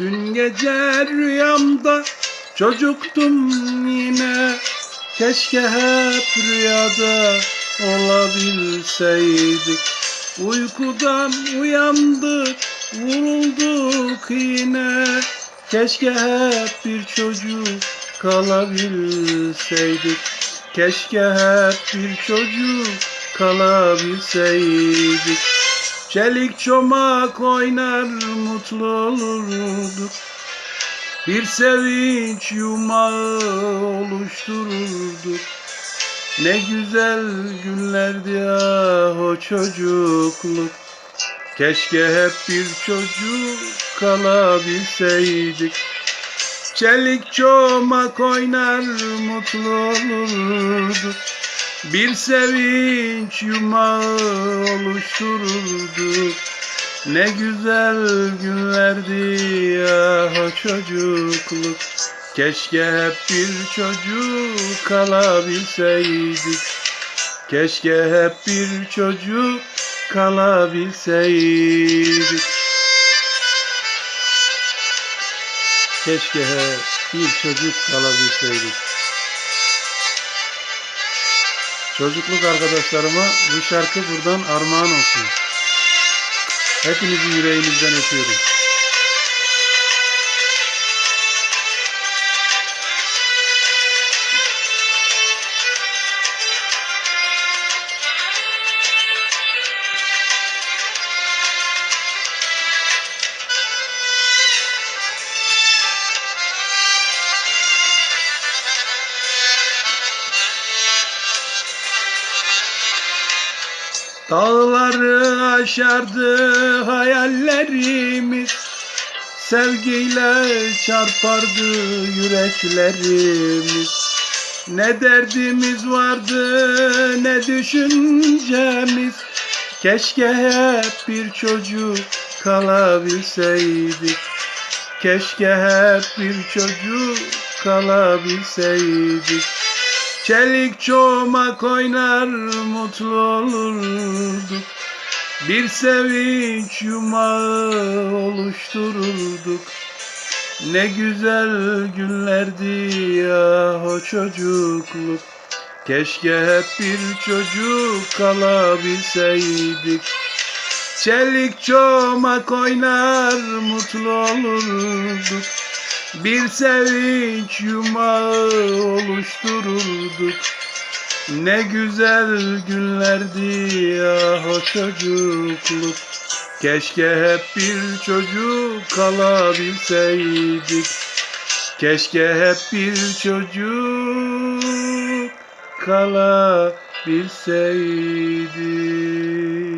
Dün gece rüyamda çocuktum yine. Keşke hep rüyada olabilseydik. Uykudan uyandık vurulduk yine. Keşke hep bir çocuk kalabilseydik. Keşke hep bir çocuk kalabilseydik Çelik çomak oynar mutlu olurduk Bir sevinç yumağı oluştururduk Ne güzel günlerdi ah o çocukluk. Keşke hep bir çocuk kalabilseydik. Çelik çomak oynar mutlu olurduk Bir sevinç yumağı oluştururduk Ne güzel günlerdi ya çocukluk. Keşke hep bir çocuk kalabilseydik. Keşke hep bir çocuk kalabilseydik. Keşke hep bir çocuk kalabilseydik. Çocukluk arkadaşlarıma bu şarkı buradan armağan olsun. Hepinizi yüreğinizden öpüyorum. Dağları aşardı hayallerimiz. Sevgiyle çarpardı yüreklerimiz. Ne derdimiz vardı ne düşüncemiz. Keşke hep bir çocuk kalabilseydik. Keşke hep bir çocuk kalabilseydik Çelik çomak oynar mutlu olurduk Bir sevinç yumağı oluştururduk. Ne güzel günlerdi ya o çocukluk. Keşke hep bir çocuk kalabilseydik. Çelik çomak oynar mutlu olurduk bir sevinç yumağı oluştururduk. Ne güzel günlerdi ya o çocukluk. Keşke hep bir çocuk kalabilseydik. Keşke hep bir çocuk kalabilseydik